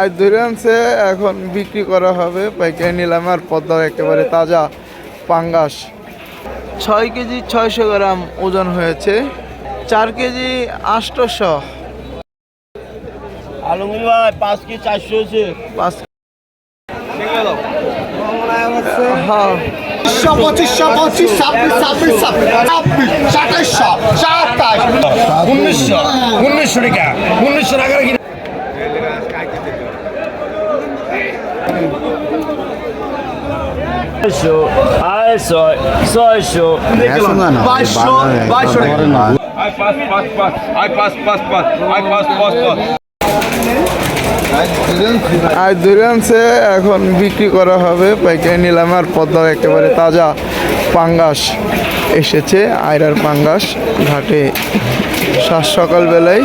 আজ ধরে আনছে এখন বিক্রি করা হবে। পাইকারি নিলাম আর পদ্মা একেবারে তাজা পাঙ্গাস। ছয় কেজি ছয়শো গ্রাম ওজন হয়েছে। চার কেজি আটশোশো আলমগীর ভাই পাঁচ কি চারশো হয়েছে। পাঁচ হ্যাঁ। পঁচিশশো পঁচিশশো পঁচিশ ছাব্বিশ ছাব্বিশ ছাব্বিশ সাতাইশশো সাতাশ উনিশশো উনিশশো টাকা উনিশশো টাকা ধরে আনছে এখন বিক্রি করা হবে। পাইকারি নিলাম আর পদ্মা একেবারে তাজা পাঙ্গাস এসেছে আয়রার পাঙ্গাস ঘাটে। সাত সকালবেলায়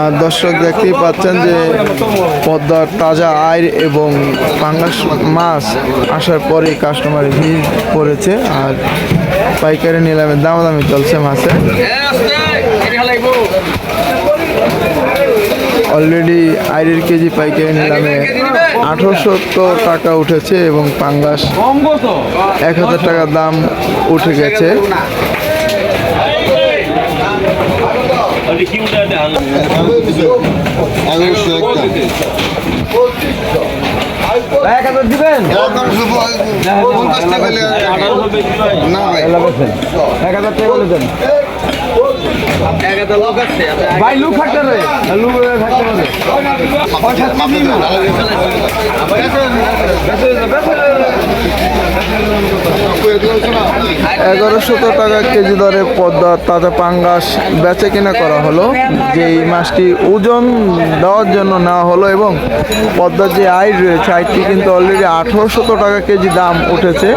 আর দর্শক দেখতেই পাচ্ছেন যে পদ্মার তাজা আয় এবং পাঙ্গাস মাছ আসার পরে কাস্টমারের ভিড় পড়েছে আর পাইকারি নিলামে দামাদামি চলছে মাছে। অলরেডি আইরের কেজি পাইকারি নিলামে আঠারোশো টাকা উঠেছে এবং পাঙ্গাস এক হাজার টাকা দাম উঠে গেছে। কি উঠে না ভাই। ভাই, লুক থাকতে রে লুক এগারোশো টাকা কেজি দরে পদ্মা তাজা পাঙ্গাস বেচে কিনা করা হলো। যে এই মাছটি ওজন দেওয়ার জন্য নেওয়া হলো এবং পদ্মার যে আয় রয়েছে, আয়টি কিন্তু অলরেডি আঠারোশত টাকা কেজি দাম উঠেছে।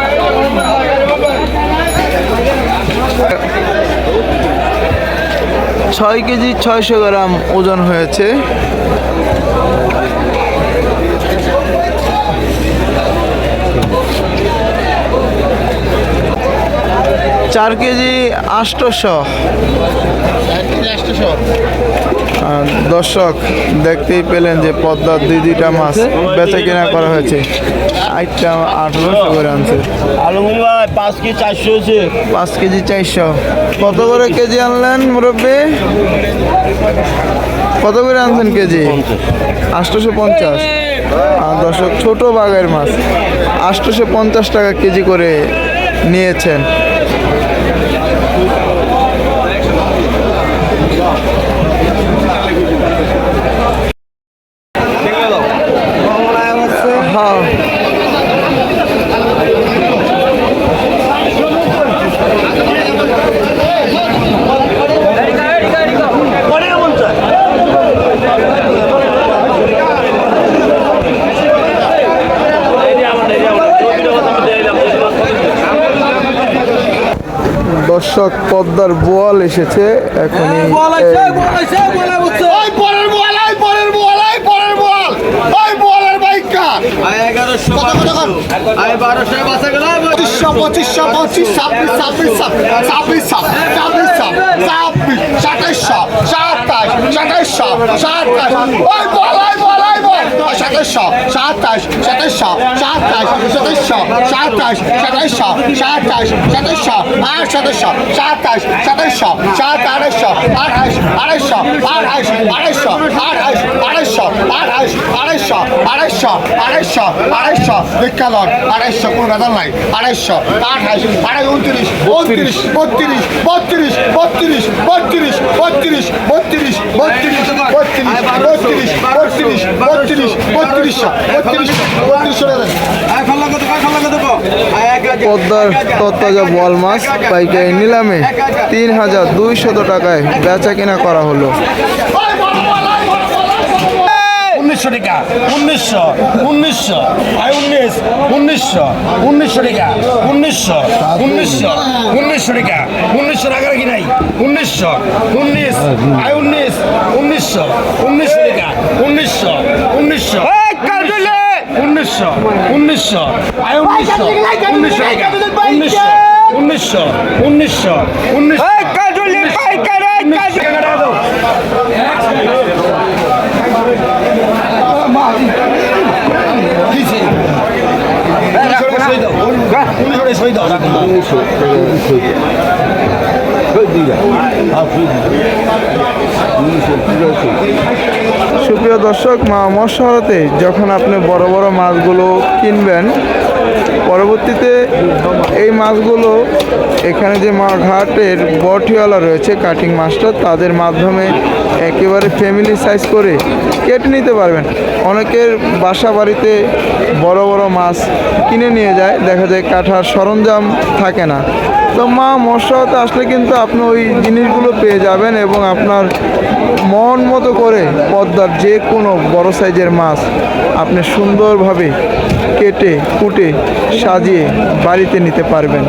ছয় কেজি ছয়শো গ্রাম ওজন হয়েছে। চার কেজি আষ্টশো দর্শক দেখতেই পেলেন যে পদ্মার দুই দুইটা মাছ বেচা কেনা করা হয়েছে। আটটা আঠারোশো করে আনছে। পাঁচ কি চারশো হয়েছে। পাঁচ কেজি চারশো। কত করে কেজি আনলেন মুরব্বী? কত করে আনছেন কেজি? আটশোশো পঞ্চাশ। আর দর্শক ছোট বাঘের মাছ। আটশোশো পঞ্চাশ টাকা কেজি করে নিয়েছেন। দর্শক পদ্মার বোয়াল এসেছে। এখনই পঁচিশশো পঁচিশ ছাব্বিশ ছাব্বিশ ছাব্বিশ ছাব্বিশ ছাব্বিশ সাতাইশশো সাতাশ সাতাইশশো সাতাশ ওই বলাই বল সাতাইশশো সাতাশ সাতাইশশো সাতাশ সাতাইশশো সাতাশ সাতাইশশো সাতাশ সাতাইশশো আট সাতাইশশো সাতাশ সাতাইশশো সাত আড়াইশো আঠাশ আড়াইশো আঠাশ আড়াইশো আঠাশ আড়াইশো আঠাশ আড়াইশো আড়াইশো আড়াইশো আড়াইশো বিজ্ঞান আড়াইশো কোনো বেদাল নাই আড়াইশো আঠাশ বত্রিশ বত্রিশ বত্রিশ বত্রিশ বত্রিশ বত্রিশ বত্রিশ বত্রিশ বত্রিশ বত্রিশ বত্রিশ বত্রিশ ফাল্লা কত আয় পদ্মার তত্তাজা বল মাছ পাইকারি নিলামে তিন হাজার দুইশত টাকায় বেচা কিনা করা হলো। উনিশশো টাকা। উনিশশো উনিশশো। আয় উনিশ উনিশশো উনিশশো টাকা উনিশশো উনিশশো উনিশশো টাকা। উনিশশো টাকা কি নাই। উনিশশো উনিশ আয় উনিশ উনিশশো উনিশশো টাকা উনিশশো উনিশশো উনিশশো উনিশশো আয় উনিশশো উনিশশো টাকা উনিশশো উনিশশো উনিশশো উনিশশো সুপ্রিয় দর্শক মা মশহরতে যখন আপনি বড় বড় মাছগুলো কিনবেন পরবর্তীতে এই মাছগুলো এখানে যে মা ঘাটের বটিওয়ালা রয়েছে কাটিং মাছটা তাদের মাধ্যমে একেবারে ফ্যামিলি সাইজ করে কেটে নিতে পারবেন। অনেকের বাসা বাড়িতে বড় বড় মাছ কিনে নিয়ে যায়, দেখা যায় কাঠার সরঞ্জাম থাকে না। তো মা মশলাতে আসলে কিন্তু আপনি ওই জিনিসগুলো পেয়ে যাবেন এবং আপনার মন মতো করে পদ্মার যে কোনো বড় সাইজের মাছ আপনি সুন্দরভাবে কেটে, কুটে, সাজিয়ে বাড়িতে নিতে পারবেন।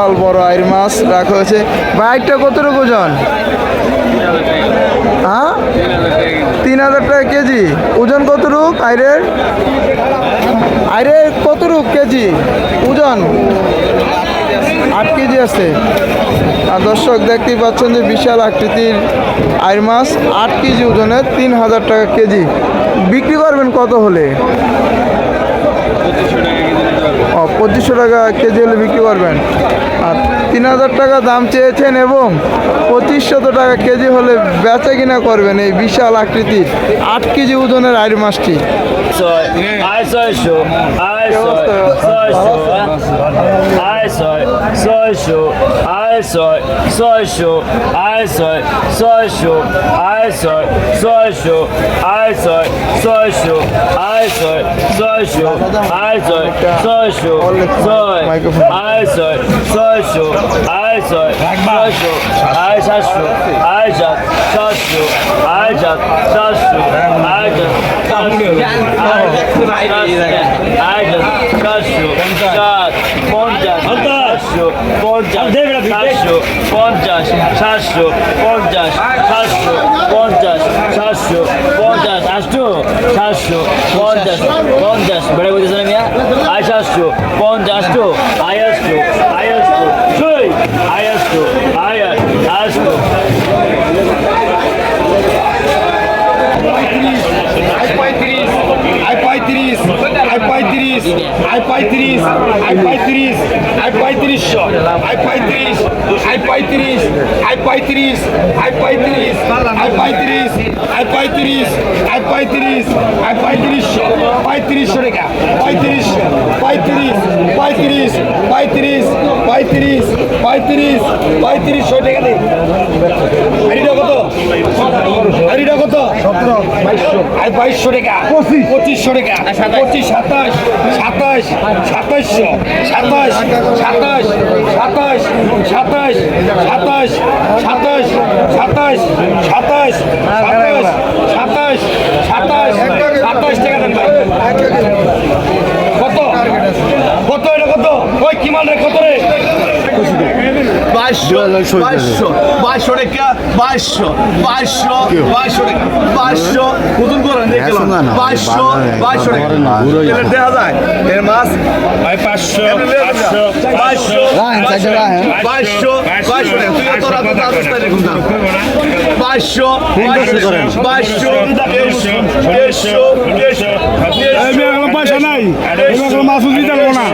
বিশাল বড় আইর মাছ রাখা হয়েছে। বাইকটা কতটুকু ওজন? হ্যাঁ? তিন হাজার টাকা কেজি। ওজন কত কতটুক আইরের? আইরের কতটুক কেজি? ওজন? আট কেজি আছে। আর দর্শক দেখতেই পাচ্ছেন যে বিশাল আকৃতির আইর মাছ, আট কেজি ওজনের তিন হাজার টাকা কেজি। বিক্রি করবেন কত হলে? ও পঁচিশশো টাকা কেজি হলে বিক্রি করবেন। আর তিন হাজার টাকা দাম চেয়েছেন এবং পঁচিশশত টাকা কেজি হলে বেচা কিনা করবেন এই বিশাল আকৃতির আট কেজি ওজনের আইর মাছটি। ai soi, soi shu, ai soi, soi shu, ai soi, soi shu, ai soi, soi shu, ai soi, soi shu, ai soi, soi shu, ai soi, soi shu, soi, ai soi, soi shu, ai soi, soi shu, ai sat shu, ai sat, sat shu, ai sat, sat shu, ai sat, sat shu, ai sat, sat shu, ai sat, sat shu, পঞ্চাশ আয় পঞ্চাশ সাতশো পঞ্চাশ সাতশো পঞ্চাশ সাতশো পঞ্চাশ সাতশো পঞ্চাশ আটশো সাতশো পঞ্চাশ পঞ্চাশ। বেড়ে বলতেছে না মিয়া? আয় সাতশো পঞ্চাশ তো আয় আসছো আয় আসছো আয় আসছো আয় আসতো আই পঁয়ত্রিশ আই পঁয়ত্রিশ আই পঁয়ত্রিশশো আই পঁয়ত্রিশ আই পঁয়ত্রিশ আই পঁয়ত্রিশ আই পঁয়ত্রিশ আই পঁয়ত্রিশ আই পঁয়ত্রিশ আই পঁয়ত্রিশ আই পঁয়ত্রিশশো পঁয়ত্রিশশো টাকা পঁয়ত্রিশ পঁয়ত্রিশ পঁয়ত্রিশ পঁয়ত্রিশ পঁয়ত্রিশ পঁয়ত্রিশ পঁয়ত্রিশশো টাকা দিন হারিটা কত? সতেরো। বাইশশো। আর বাইশশো টাকা। পঁচিশ। পঁচিশশো টাকা। পঁচিশ সাতাশ সাতাশ সাতাশশো সাতাশ সাতাশ সাতাশ সাতাশ সাতাশ সাতাশ সাতাশ সাতাশ সাতাশ সাতাশ সাতাশ সাতাশ টাকা দেন ভাই কত কত এটা কত ওই কিমান রে কত রে বাইশশো বাইশশো বাইশশো টাকা বাইশশো বাইশশো বাইশশো টাকা বাইশশো নতুন করে দেখলাম। বাইশশো বাইশশো টাকা। দেখা যায় এর মাছ পাঁচশো পাঁচশো বাইশশো বাইশশো বাইশশো টাকা। তুই তোর হাতে অবস্থায় দেখুন দাম বাইশশো বাইশশো বাইশশো দেড়শো দেড়শো দেড়শো পাঁচশো নাই এবার মাছ দিতে পারব না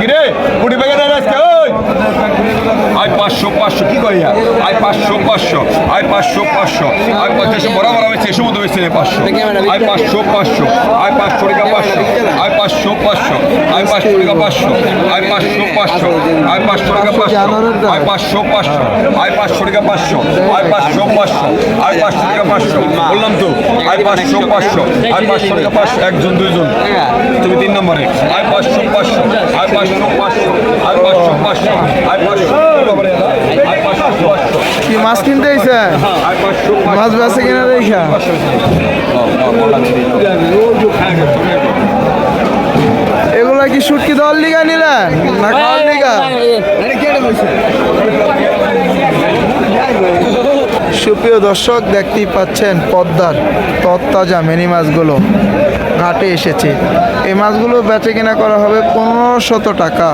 কিরে কুড়ি বেগে ওই আই পাঁচশো পাঁচশো কি করি আই পাঁচশো পাঁচশো আই পাঁচশো পাঁচশো আই পঞ্চাশে বড় বড় হয়েছে এসে মতো হয়েছে পাঁচশো আই পাঁচশো পাঁচশো আই পাঁচশো টাকা পাঁচশো আই পাঁচশো পাঁচশো আই পাঁচশো টাকা পাঁচশো আই পাঁচশো পাঁচশো আই পাঁচশো টাকা পাঁচশো আই পাঁচশো পাঁচশো আই পাঁচশো টাকা পাঁচশো আই পাঁচশো পাঁচশো আই পাঁচশো টাকা পাঁচশো বললাম তো আই পাঁচশো পাঁচশো আই পাঁচশো টাকা পাঁচশো একজন দুইজন। তুমি তিন নম্বরে। আই পাঁচশো পাঁচশো আই পাঁচশো পাঁচশো আই পাঁচশো পাঁচশো আই পাঁচশো কি মাছ কিনতে মাছ বেচে কিনা দেখা? সুপ্রিয় দর্শক, দেখতেই পাচ্ছেন পদ্মার তত্তাজা মিনি মাছগুলো ঘাটে এসেছে। এই মাছগুলো বেচে কিনা করা হবে পনেরো শত টাকা।